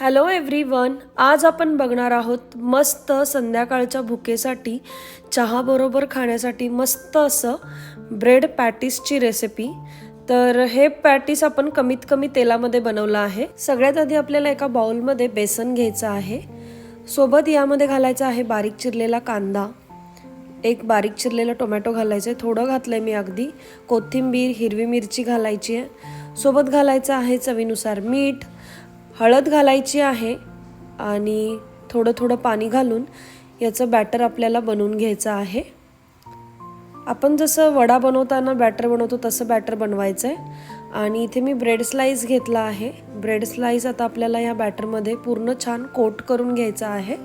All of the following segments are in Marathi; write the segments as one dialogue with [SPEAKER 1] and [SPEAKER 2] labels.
[SPEAKER 1] हॅलो एव्हरी वन आज आपण बघणार आहोत मस्त संध्याकाळच्या भुकेसाठी चहाबरोबर खाण्यासाठी मस्त असं ब्रेड पॅटीसची रेसिपी तर हे पॅटीस आपण कमीत कमी तेलामध्ये बनवलं आहे. सगळ्यात आधी आपल्याला एका बाउलमध्ये बेसन घ्यायचं आहे. सोबत यामध्ये घालायचा आहे बारीक चिरलेला कांदा. एक बारीक चिरलेला टोमॅटो घालायचं आहे थोडं घातलं आहे मी अगदी. कोथिंबीर हिरवी मिरची घालायची आहे. सोबत घालायचं आहे चवीनुसार मीठ. हळद घालायची आहे आणि थोडं थोडं पाणी घालून याचं बॅटर आपल्याला बनवून घ्यायचं आहे. आपण जसं वडा बनवताना बॅटर बनवतो तसं बॅटर बनवायचं आहे आणि इथे मी ब्रेड स्लाईस घेतला आहे. ब्रेड स्लाईस आता आपल्याला या बॅटरमध्ये पूर्ण छान कोट करून घ्यायचा आहे.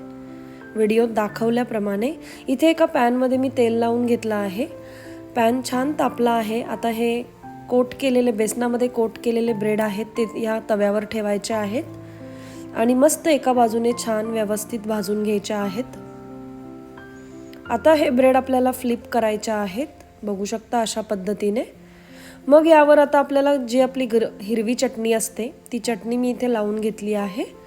[SPEAKER 1] व्हिडिओत दाखवल्याप्रमाणे. इथे एका पॅनमध्ये मी तेल लावून घेतलं आहे. पॅन छान तापला आहे. आता हे कोट केलेले बेसनामध्ये कोट केलेले ब्रेड आहेत ते या तव्यावर ठेवायचे आहेत. आणि मस्त एका बाजूने छान व्यवस्थित भाजून घ्यायच्या आहेत. आता हे ब्रेड आपल्याला फ्लिप करायच्या आहेत. बघू शकता अशा पद्धतीने. मग यावर आता आपल्याला जी आपली गर हिरवी चटणी असते ती चटणी मी इथे लावून घेतली आहे.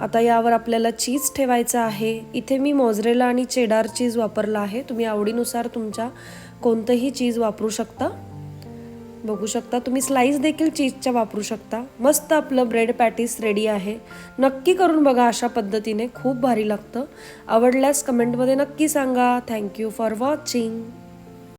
[SPEAKER 1] आता यावर आपल्याला चीज ठेवायचं आहे. इथे मी मोजरेला आणि चेडार चीज वापरला आहे. तुम्ही आवडीनुसार तुमच्या कोणतंही चीज वापरू शकता. बघू शकता तुम्ही स्लाईस देखील चीजच्या वापरू शकता. मस्त आपलं ब्रेड पॅटीस रेडी आहे. नक्की करून बघा अशा पद्धतीने. खूप भारी लागतं. आवडल्यास कमेंटमध्ये नक्की सांगा. Thank you for watching